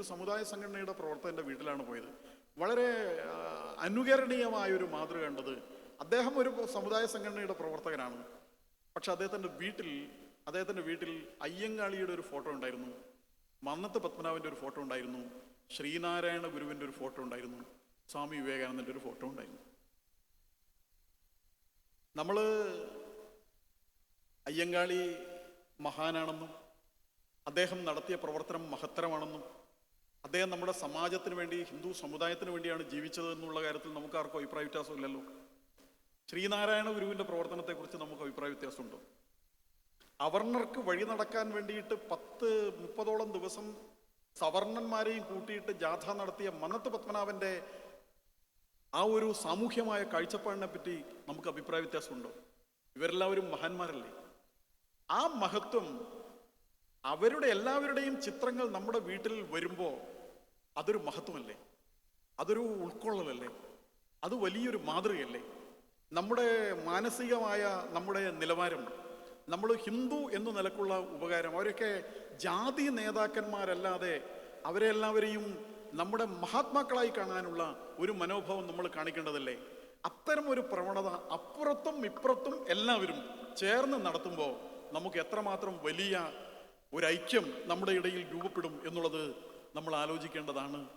ഒരു സമുദായ സംഘടനയുടെ പ്രവർത്തകന്റെ വീട്ടിലാണ് പോയത്. വളരെ അനുകരണീയമായ ഒരു മാതൃക കണ്ടത് അദ്ദേഹം ഒരു സമുദായ സംഘടനയുടെ പ്രവർത്തകനാണ്. പക്ഷെ അദ്ദേഹത്തിന്റെ വീട്ടിൽ അദ്ദേഹത്തിന്റെ വീട്ടിൽ അയ്യങ്കാളിയുടെ ഒരു ഫോട്ടോ ഉണ്ടായിരുന്നു. മന്നത്ത് പത്മനാഭന്റെ ഒരു ഫോട്ടോ ഉണ്ടായിരുന്നു. ശ്രീനാരായണ ഗുരുവിന്റെ ഒരു ഫോട്ടോ ഉണ്ടായിരുന്നു. സ്വാമി വിവേകാനന്ദന്റെ ഒരു ഫോട്ടോ ഉണ്ടായിരുന്നു. നമ്മൾ അയ്യങ്കാളി മഹാനാണെന്നും അദ്ദേഹം നടത്തിയ പ്രവർത്തനം മഹത്തരമാണെന്നും അദ്ദേഹം നമ്മുടെ സമാജത്തിന് വേണ്ടി ഹിന്ദു സമുദായത്തിന് വേണ്ടിയാണ് ജീവിച്ചത് എന്നുള്ള കാര്യത്തിൽ നമുക്ക് ആർക്കും അഭിപ്രായ വ്യത്യാസമില്ലല്ലോ. ശ്രീനാരായണ ഗുരുവിന്റെ പ്രവർത്തനത്തെക്കുറിച്ച് നമുക്ക് അഭിപ്രായ വ്യത്യാസമുണ്ടോ? അവർണർക്ക് വഴി നടക്കാൻ വേണ്ടിയിട്ട് പത്ത് മുപ്പതോളം ദിവസം സവർണന്മാരെയും കൂട്ടിയിട്ട് ജാഥ നടത്തിയ മന്നത്ത് പത്മനാഭന്റെ ആ ഒരു സാമൂഹ്യമായ കാഴ്ചപ്പാടിനെ പറ്റി നമുക്ക് അഭിപ്രായ വ്യത്യാസമുണ്ടോ? ഇവരെല്ലാവരും മഹാന്മാരല്ലേ? ആ മഹത്വം അവരുടെ എല്ലാവരുടെയും ചിത്രങ്ങൾ നമ്മുടെ വീട്ടിൽ വരുമ്പോൾ അതൊരു മഹത്വമല്ലേ? അതൊരു ഉൾക്കൊള്ളലല്ലേ? അത് വലിയൊരു മാതൃകയല്ലേ? നമ്മുടെ മാനസികമായ നമ്മുടെ നിലവാരം നമ്മൾ ഹിന്ദു എന്ന നിലക്കുള്ള ഉപകാരം അവരൊക്കെ ജാതി നേതാക്കന്മാരല്ലാതെ അവരെ എല്ലാവരെയും നമ്മുടെ മഹാത്മാക്കളായി കാണാനുള്ള ഒരു മനോഭാവം നമ്മൾ കാണിക്കേണ്ടതല്ലേ? അത്തരം ഒരു പ്രവണത അപ്പുറത്തും ഇപ്പുറത്തും എല്ലാവരും ചേർന്ന് നടത്തുമ്പോൾ നമുക്ക് എത്രമാത്രം വലിയ ഒരു ഐക്യം നമ്മുടെ ഇടയിൽ രൂപപ്പെടും എന്നുള്ളത് നമ്മൾ ആലോചിക്കേണ്ടതാണ്.